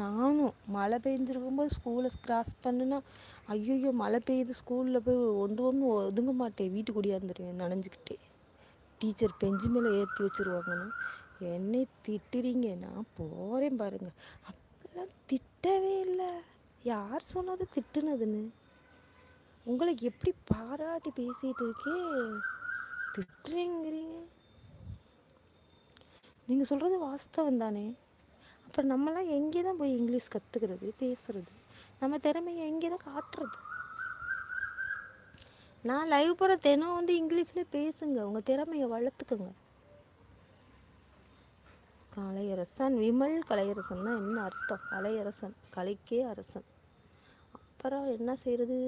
நானும் மழை பெஞ்சிருக்கும்போது ஸ்கூலை கிராஸ் பண்ணுனா ஐயோ மழை பெய்யுது ஸ்கூலில் போய் ஒன்று ஒன்று ஒதுங்க மாட்டேன். வீட்டுக்கு ஓடியாந்துருவேன் நனைஞ்சிக்கிட்டே. டீச்சர் பெஞ்சு மேலே ஏற்றி வச்சுருவாங்கன்னு. என்னை திட்டுறீங்க நான் போகிறேன் பாருங்கள் அப்போல்லாம் திட்டவே இல்லை. யார் சொன்னது திட்டுனதுன்னு? உங்களுக்கு எப்படி பாராட்டி பேசிகிட்டு இருக்கே? திட்டுறீங்கிறீங்க. நீங்கள் சொல்கிறது வாஸ்தவம் தானே. அப்புறம் நம்மளாம் எங்கே தான் போய் இங்கிலீஷ் கற்றுக்கிறது பேசுகிறது நம்ம திறமையை எங்கே தான் காட்டுறது? நான் லைவ் போகிற தினம் வந்து இங்கிலீஷில் பேசுங்க. உங்கள் திறமையை வளர்த்துக்குங்க. கலையரசன் விமல் கலையரசன்னா என்ன அர்த்தம்? கலையரசன் கலைக்கே அரசன். அப்புறம் என்ன செய்கிறது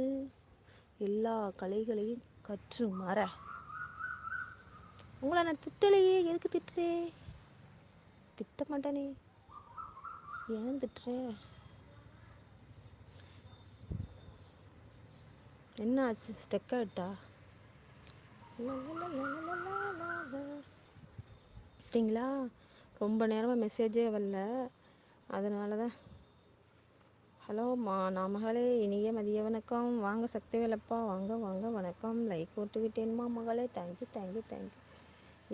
எல்லா கலைகளையும் கற்று மற. உங்களை நான் திட்டலையே எதுக்கு திட்டுறே? திட்ட மாட்டேனே ஏன் திட்டுற என்ன ஆச்சு ஸ்டெக் ஆகிட்டா சரிங்களா ரொம்ப நேரமாக மெசேஜே வரல. அதனால தான் ஹலோ மா நாமகளே இனிய மதிய வணக்கம். வாங்க சக்தி வேலப்பா. வாங்க வாங்க வணக்கம். லைக் போட்டு விட்டேன்மா மகளே. தேங்க்யூ தேங்க்யூ தேங்க்யூ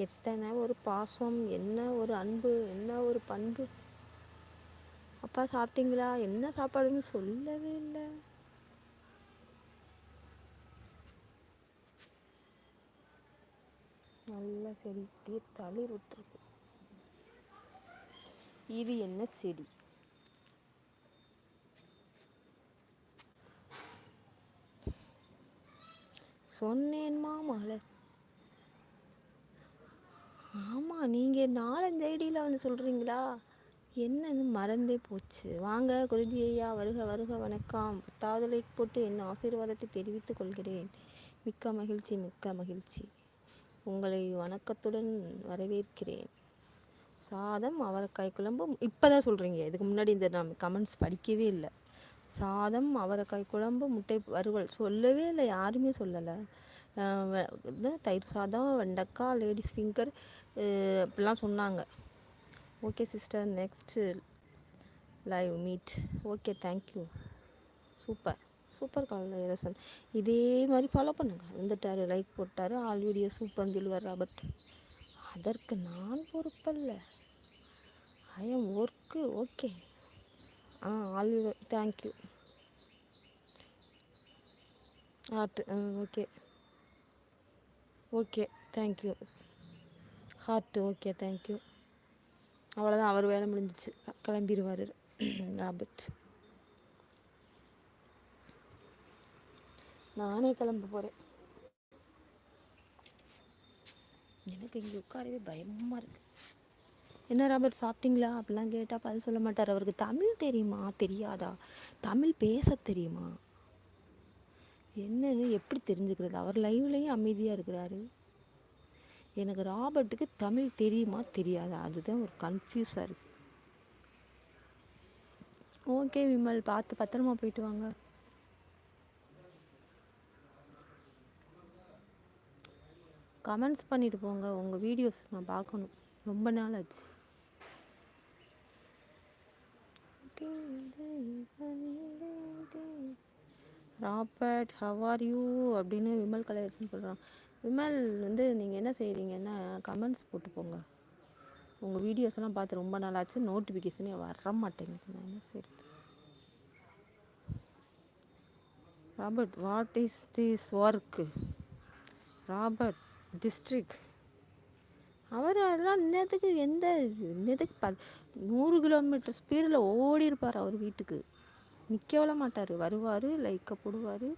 எத்தனை ஒரு பாசம் என்ன ஒரு அன்பு என்ன ஒரு பண்பு. அப்பா சாப்பிட்டீங்களா? என்ன சாப்பாடுன்னு சொல்லவே இல்லை. நல்லா செடி அப்படியே தளிர் விட்டுருக்கு இது என்ன செடி? சொன்னேன்மா மகளை ஆமாம் நீங்கள் நாலஞ்சு ஐடியில் வந்து சொல்கிறீங்களா என்னன்னு மறந்தே போச்சு. வாங்க குருஜி ஐயா வருக வருக வணக்கம். பத்தாவது லைக் போட்டு என் ஆசீர்வாதத்தை தெரிவித்துக் கொள்கிறேன். மிக்க மகிழ்ச்சி மிக்க மகிழ்ச்சி. உங்களை வணக்கத்துடன் வரவேற்கிறேன். சாதம் அவரைக்காய் குழம்பு இப்போ தான் சொல்கிறீங்க இதுக்கு முன்னாடி இந்த நான் கமெண்ட்ஸ் படிக்கவே இல்லை. சாதம் அவரைக்காய் குழம்பு முட்டை வறுவல் சொல்லவே இல்லை யாருமே சொல்லலை. தயிர் சாதம் வெண்டைக்காய் லேடிஸ் ஃபிங்கர் அப்படிலாம் சொன்னாங்க. Okay sister next live meet okay thank you super super call இரசன் இதே மாதிரி ஃபாலோ பண்ணுங்கள் வந்துட்டார் லைக் போட்டார் ஆல் வீடியோ சூப்பர்னு சொல்லுவார் ராபர்ட் அதற்கு நான் பொறுப்பல்ல. I am work okay ah all thank you heart okay okay thank you heart okay thank you அவ்வளோதான் அவர் வேலை முடிஞ்சிச்சு. கிளம்பிடுவார் ராபர்ட். நானே கிளம்ப போகிறேன் எனக்கு இங்கே உட்காரவே பயமாக இருக்குது என்ன ராபர்ட் சாப்பிட்டீங்களா? அப்படிலாம் கேட்டால் பதில் சொல்ல மாட்டார். அவருக்கு தமிழ் தெரியுமா? தெரியாதா? தமிழ் பேச தெரியுமா? என்னன்னு எப்படி தெரிஞ்சுக்கிறது? அவர் லைவ்லேயும் அமைதியாக இருக்கிறாரு. எனக்கு ராபர்ட்டுக்கு தமிழ் தெரியுமா தெரியாதா? அதுதான் ஒரு கன்ஃபியூஸாக இருக்குது ஓகே விமல் பார்த்து பத்திரமா போயிட்டு வாங்க. கமெண்ட்ஸ் பண்ணிட்டு போங்க. உங்கள் வீடியோஸ் நான் பார்க்கணும். ரொம்ப நாள் ஆச்சு. ராபர்ட் ஹவ் ஆர் யூ அப்படின்னு விமல் கலையரசன் சொல்கிறான் விமல் வந்து நீங்கள் என்ன செய்கிறீங்கன்னா கமெண்ட்ஸ் போட்டு போங்க. உங்கள் வீடியோஸ்லாம் பார்த்து ரொம்ப நாளாச்சு நோட்டிஃபிகேஷனே வர மாட்டேங்குது. நான் என்ன செய்கிறது Robert what is this work Robert district அவர் அதெல்லாம் இன்னத்துக்கு எந்த இன்னத்துக்கு ப நூறு கிலோமீட்டர் ஸ்பீடில் ஓடி இருப்பார் அவர் வீட்டுக்கு. நிற்கவிட மாட்டார் வருவார் லைக்கை போடுவார்.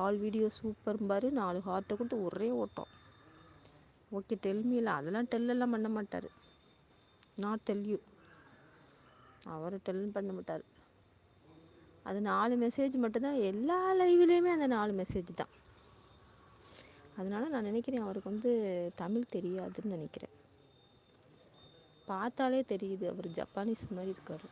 ஆல் வீடியோ சூப்பர்ம்பார் நாலு ஹார்ட்டை கொடுத்து ஒரே ஓட்டம். ஓகே டெல்மியில் அதெல்லாம் டெல்லெல்லாம் பண்ண மாட்டார். நாட் டெல் யூ அவர் டெல் பண்ண மாட்டார். அது நாலு மெசேஜ் மட்டும்தான். எல்லா லைவ்லேயுமே அந்த நாலு மெசேஜ் தான். அதனால் நான் நினைக்கிறேன் அவருக்கு வந்து தமிழ் தெரியாதுன்னு நினைக்கிறேன். பார்த்தாலே தெரியுது. அவர் ஜப்பானீஸ் மாதிரி இருக்கார்.